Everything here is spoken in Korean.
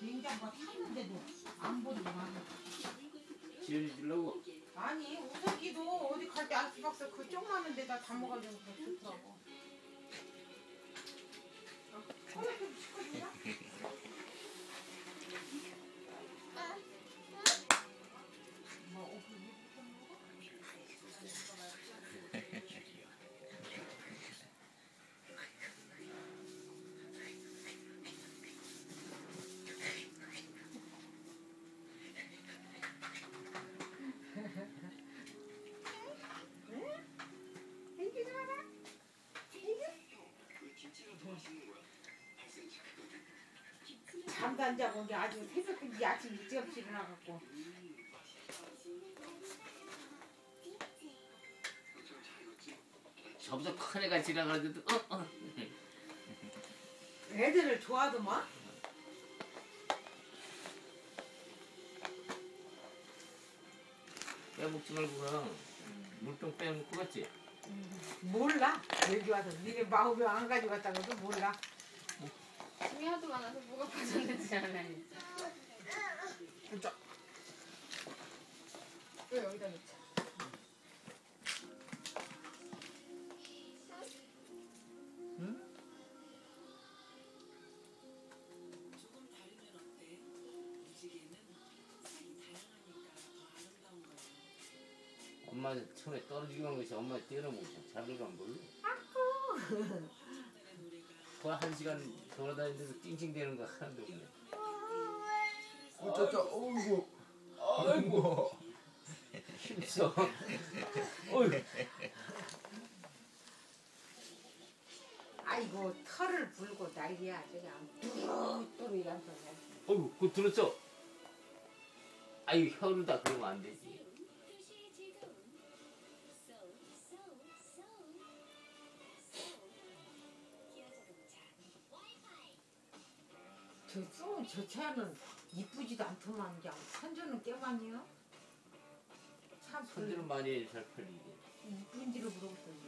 냉장고 아, 탔는데도 안 보더구나. 지연이 주려고? 아니, 우석기도 어디 갈 때 아스박스 그쪽만 한 데다 담아가려고 그러더라고. 잠도 안 자고 이게 아주 새벽까지 아침 일찍 없이 일어나갖고. 저보다 큰 애가 지나가는데도 어, 어. 애들을 좋아하더만. 빼먹지 말고 그냥 물병 빼먹고 갔지? 몰라. 여기 와서. 니네 마음에 안 가져갔다고도 몰라 하도 많아서 뭐가 빠졌는지 알아야지. 진짜 왜 여기다 놓자. 엄마 처음에 떨어지기만 것이 엄마 뛰어넘고 자기가 몰라 노래가 그한 시간 돌아다니면서 찡찡대는 거 하나도 없네. 어쩌자 어이구. 아이고. 힘써. 어휴 아이고 털을 불고 난리야 그냥 뚜루뚜루 이런 소리 어휴 그거 들었어? 아유 혀로다 그러면 안 되지 저 쏘, 저 차는 이쁘지도 않더만 그냥 선전은 깨만이요? 참 손들은 많이 잘 팔리게 이쁜지를 물어보더니